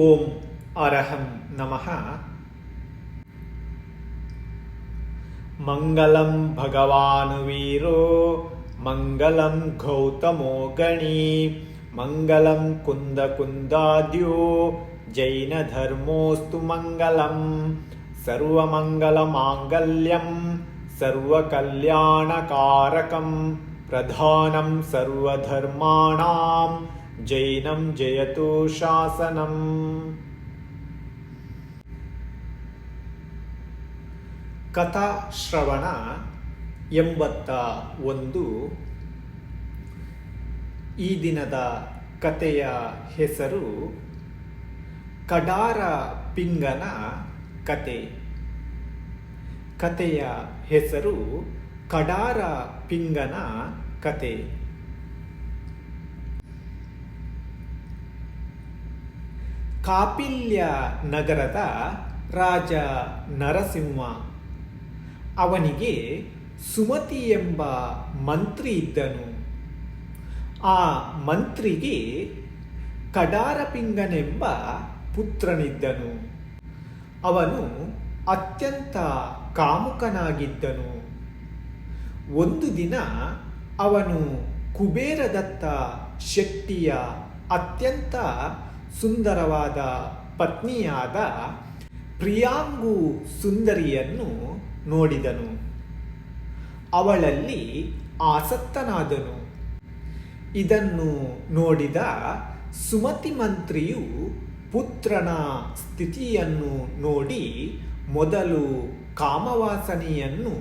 ॐ अरहं नमः। मङ्गलं भगवानुवीरो मङ्गलं गौतमो गणी मङ्गलं कुन्दकुन्दाद्यो जैनधर्मोऽस्तु मङ्गलं सर्वमङ्गलमाङ्गल्यं सर्वकल्याणकारकं प्रधानं सर्वधर्माणां ಜೈನಂ ಜಯತು ಶಾಸನಂ ಕಥಾಶ್ರವಣ ಎಂಬತ್ತ ಒಂದು. ಈ ದಿನದ ಕಥೆಯ ಹೆಸರು ಕಡಾರ ಪಿಂಗನ ಕತೆ. ಕತೆಯ ಹೆಸರು ಕಡಾರ ಪಿಂಗನ ಕತೆ. ಕಾಪಿಲ್ಯ ನಗರದ ರಾಜ ನರಸಿಂಹ. ಅವನಿಗೆ ಸುಮತಿ ಎಂಬ ಮಂತ್ರಿ ಇದ್ದನು. ಆ ಮಂತ್ರಿಗೆ ಕಡಾರಪಿಂಗನೆಂಬ ಪುತ್ರನಿದ್ದನು. ಅವನು ಅತ್ಯಂತ ಕಾಮುಕನಾಗಿದ್ದನು. ಒಂದು ದಿನ ಅವನು ಕುಬೇರದತ್ತ ಶೆಟ್ಟಿಯ ಅತ್ಯಂತ ಸುಂದರವಾದ ಪತ್ನಿಯಾದ ಪ್ರಿಯಾಂಗು ಸುಂದರಿಯನ್ನು ನೋಡಿದನು. ಅವಳಲ್ಲಿ ಆಸಕ್ತನಾದನು. ಇದನ್ನು ನೋಡಿದ ಸುಮತಿ ಮಂತ್ರಿಯು ಪುತ್ರನ ಸ್ಥಿತಿಯನ್ನು ನೋಡಿ ಮೊದಲು ಕಾಮವಾಸನೆಯನ್ನು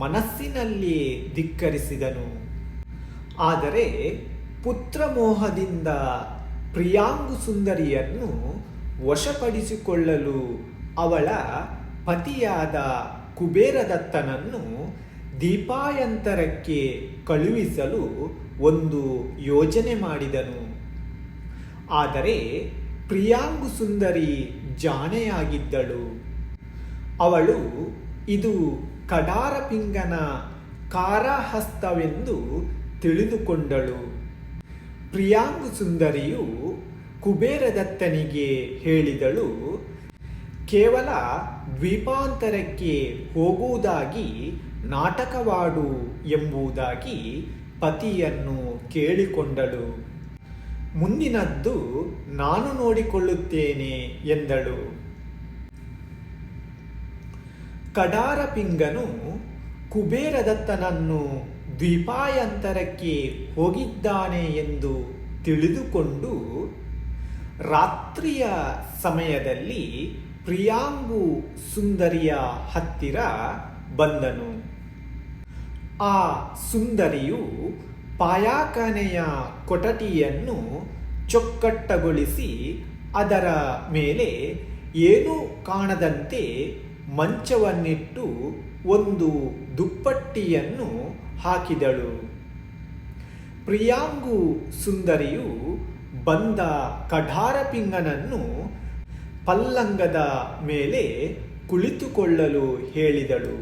ಮನಸ್ಸಿನಲ್ಲಿ ಧಿಕ್ಕರಿಸಿದನು. ಆದರೆ ಪುತ್ರಮೋಹದಿಂದ ಪ್ರಿಯಾಂಗು ಸುಂದರಿಯನ್ನು ವಶಪಡಿಸಿಕೊಳ್ಳಲು ಅವಳ ಪತಿಯಾದ ಕುಬೇರದತ್ತನನ್ನು ದೀಪಾಯಂತರಕ್ಕೆ ಕಳುಹಿಸಲು ಒಂದು ಯೋಜನೆ ಮಾಡಿದನು. ಆದರೆ ಪ್ರಿಯಾಂಗು ಸುಂದರಿ ಜಾಣೆಯಾಗಿದ್ದಳು. ಅವಳು ಇದು ಕಡಾರಪಿಂಗನ ಕಾರಹಸ್ತವೆಂದು ತಿಳಿದುಕೊಂಡಳು. ಪ್ರಿಯಾಂಗು ಸುಂದರಿಯು ಕುಬೇರದತ್ತನಿಗೆ ಹೇಳಿದಳು, ಕೇವಲ ದ್ವೀಪಾಂತರಕ್ಕೆ ಹೋಗುವುದಾಗಿ ನಾಟಕವಾಡು ಎಂಬುದಾಗಿ ಪತಿಯನ್ನು ಕೇಳಿಕೊಂಡಳು. ಮುಂದಿನದ್ದು ನಾನು ನೋಡಿಕೊಳ್ಳುತ್ತೇನೆ ಎಂದಳು. ಕಡಾರಪಿಂಗನು ಕುಬೇರದತ್ತನನ್ನು ದ್ವೀಪಾಯಂತರಕ್ಕೆ ಹೋಗಿದ್ದಾನೆ ಎಂದು ತಿಳಿದುಕೊಂಡು ರಾತ್ರಿಯ ಸಮಯದಲ್ಲಿ ಪ್ರಿಯಾಂಗು ಸುಂದರಿಯ ಹತ್ತಿರ ಬಂದನು. ಆ ಸುಂದರಿಯು ಪಾಯಾಕನೆಯ ಕೊಠಟಿಯನ್ನು ಚೊಕ್ಕಟ್ಟಗೊಳಿಸಿ ಅದರ ಮೇಲೆ ಏನೂ ಕಾಣದಂತೆ ಮಂಚವನ್ನಿಟ್ಟು ಒಂದು ದುಪ್ಪಟ್ಟಿಯನ್ನು ಹಾಕಿದಳು. ಪ್ರಿಯಾಂಗು ಸುಂದರಿಯು ಬಂದ ಕಢಾರಪಿಂಗನನ್ನು ಪಲ್ಲಂಗದ ಮೇಲೆ ಕುಳಿತುಕೊಳ್ಳಲು ಹೇಳಿದಳು.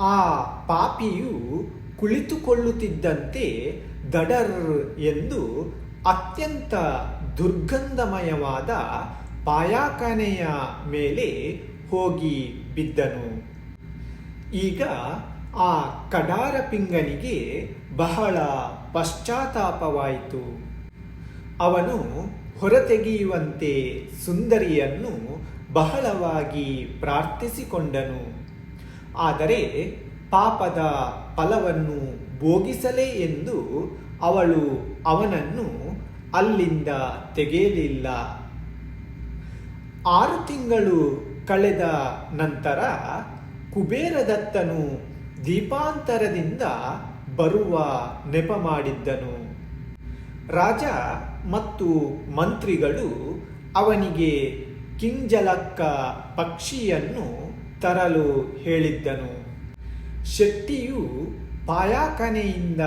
ಆ ಪಾಪಿಯು ಕುಳಿತುಕೊಳ್ಳುತ್ತಿದ್ದಂತೆ ದಡರ್ ಎಂದು ಅತ್ಯಂತ ದುರ್ಗಂಧಮಯವಾದ ಪಾಯಾಕನೆಯ ಮೇಲೆ ಹೋಗಿ ಬಿದ್ದನು. ಈಗ ಆ ಕಡಾರ ಪಿಂಗನಿಗೆ ಬಹಳ ಪಶ್ಚಾತ್ತಾಪವಾಯಿತು. ಅವನು ಹೊರತೆಗೆಯುವಂತೆ ಸುಂದರಿಯನ್ನು ಬಹಳವಾಗಿ ಪ್ರಾರ್ಥಿಸಿಕೊಂಡನು. ಆದರೆ ಪಾಪದ ಫಲವನ್ನು ಭೋಗಿಸಲೇ ಎಂದು ಅವಳು ಅವನನ್ನು ಅಲ್ಲಿಂದ ತೆಗೆಯಲಿಲ್ಲ. ಆರು ತಿಂಗಳು ಕಳೆದ ನಂತರ ಕುಬೇರದತ್ತನು ದೀಪಾಂತರದಿಂದ ಬರುವ ನೆಪ ಮಾಡಿದ್ದನು. ರಾಜ ಮತ್ತು ಮಂತ್ರಿಗಳು ಅವನಿಗೆ ಕಿಂಜಲಕ್ಕ ಪಕ್ಷಿಯನ್ನು ತರಲು ಹೇಳಿದ್ದನು. ಶೆಟ್ಟಿಯು ಪಾಯಾಕನೆಯಿಂದ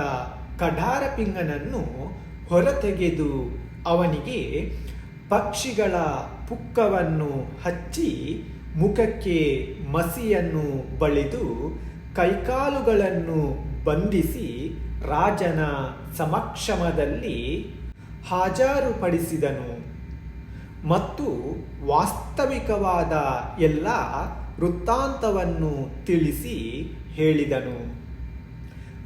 ಕಡಾರಪಿಂಗನನ್ನು ಹೊರತೆಗೆದು ಅವನಿಗೆ ಪಕ್ಷಿಗಳ ಪುಕ್ಕವನ್ನು ಹಚ್ಚಿ ಮುಖಕ್ಕೆ ಮಸಿಯನ್ನು ಬಳಿದು ಕೈಕಾಲುಗಳನ್ನು ಬಂಧಿಸಿ ರಾಜನ ಸಮಕ್ಷಮದಲ್ಲಿ ಹಾಜರುಪಡಿಸಿದನು. ಮತ್ತು ವಾಸ್ತವಿಕವಾದ ಎಲ್ಲ ವೃತ್ತಾಂತವನ್ನು ತಿಳಿಸಿ ಹೇಳಿದನು.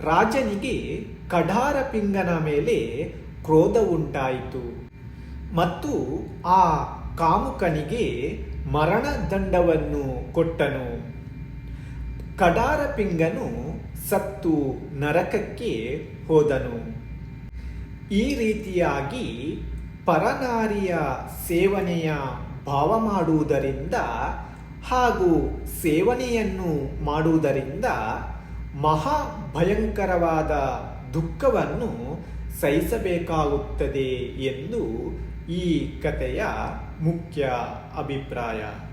ರಾಜನಿಗೆ ಕಢಾರಪಿಂಗನ ಮೇಲೆ ಕ್ರೋಧವುಂಟಾಯಿತು ಮತ್ತು ಆ ಕಾಮುಕನಿಗೆ ಮರಣದಂಡವನ್ನು ಕೊಟ್ಟನು. ಕಡಾರಪಿಂಗನು ಸತ್ತು ನರಕಕ್ಕೆ ಹೋದನು. ಈ ರೀತಿಯಾಗಿ ಪರನಾರಿಯ ಸೇವನೆಯ ಭಾವ ಮಾಡುವುದರಿಂದ ಹಾಗೂ ಸೇವನೆಯನ್ನು ಮಾಡುವುದರಿಂದ ಮಹಾ ಭಯಂಕರವಾದ ದುಃಖವನ್ನು ಸಹಿಸಬೇಕಾಗುತ್ತದೆ ಎಂದು ಈ ಕಥೆಯ ಮುಖ್ಯ ಅಭಿಪ್ರಾಯ.